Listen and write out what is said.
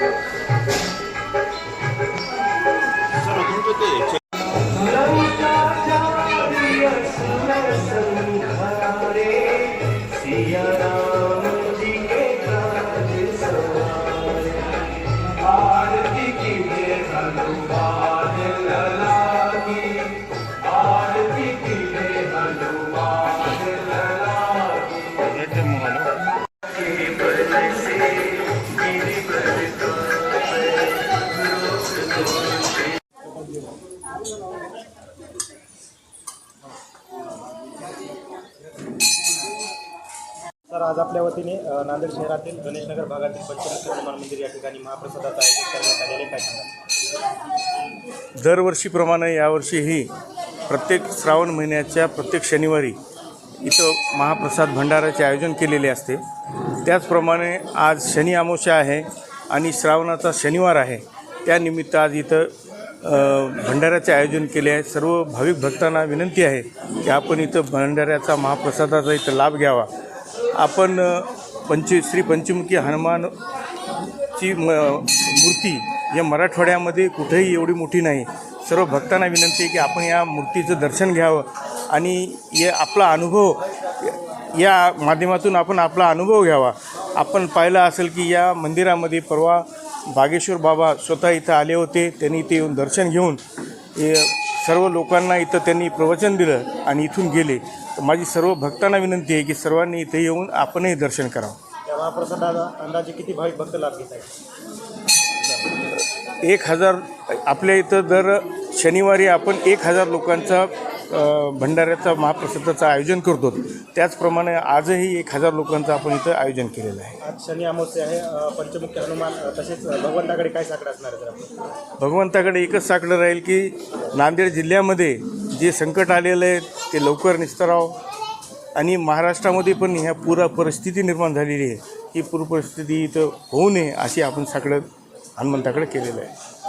Sir तुमचं ते तर आज आपल्या वतीने नांदेड शहरातील गणेशनगर भागातील पंचमुखी हनुमान मंदिर या ठिकाणी महाप्रसादाचं आयोजन करण्यात आलेले काय सांगा दरवर्षीप्रमाणे यावर्षीही प्रत्येक श्रावण महिन्याच्या प्रत्येक शनिवारी इथं महाप्रसाद भंडाराचे आयोजन केलेले असते. त्याचप्रमाणे आज शनी अमावस्या आहे आणि श्रावणाचा शनिवार आहे. त्यानिमित्त आज इथं भंडाऱ्याचे आयोजन केले आहे. सर्व भाविक भक्तांना विनंती आहे की आपण इथं भंडाऱ्याचा महाप्रसादाचा इथं लाभ घ्यावा. आपण पंची पंच श्री पंचमुखी हनुमान ची म मूर्ती या मराठवाड्यामध्ये कुठेही एवढी मोठी नाही. सर्व भक्तांना विनंती आहे की आपण या मूर्तीचं दर्शन घ्यावं आणि या आपला अनुभव या माध्यमातून आपण आपला अनुभव घ्यावा. आपण पाहिलं असेल की या मंदिरामध्ये परवा बागेश्वर बाबा स्वतः इथं आले होते. त्यांनी इथे येऊन दर्शन घेऊन सर्व लोकांना इथं त्यांनी प्रवचन दिलं आणि इथून गेले. तर माझी सर्व भक्तांना विनंती आहे की सर्वांनी इथे येऊन आपणही दर्शन करावं. महाप्रसादाला अंदाजे किती भाविक भक्त लाभ घेत आहेत? एक हजार आपल्या इथं दर शनिवारी आपण एक हजार लोकांचा भंडाऱ्याचा महाप्रसादाचं आयोजन करतो. त्याचप्रमाणे आजही एक हजार लोकांचं आपण इथं आयोजन केलेलं आहे. आज शनी अमावस्या आहे. अ, पंचमुखी हनुमान तसेच भगवंताकडे काय साकडं असणार आहे भगवंताकडे एकच साकडं राहील की नांदेड जिल्ह्यामध्ये जे संकट आलेलं आहे ते लवकर निस्तराव. आणि महाराष्ट्रामध्ये पण ह्या पुरा परिस्थिती निर्माण झालेली आहे. ही पूर परिस्थिती इथं होऊ नये अशी आपण साकडं हनुमंताकडे केलेलं आहे.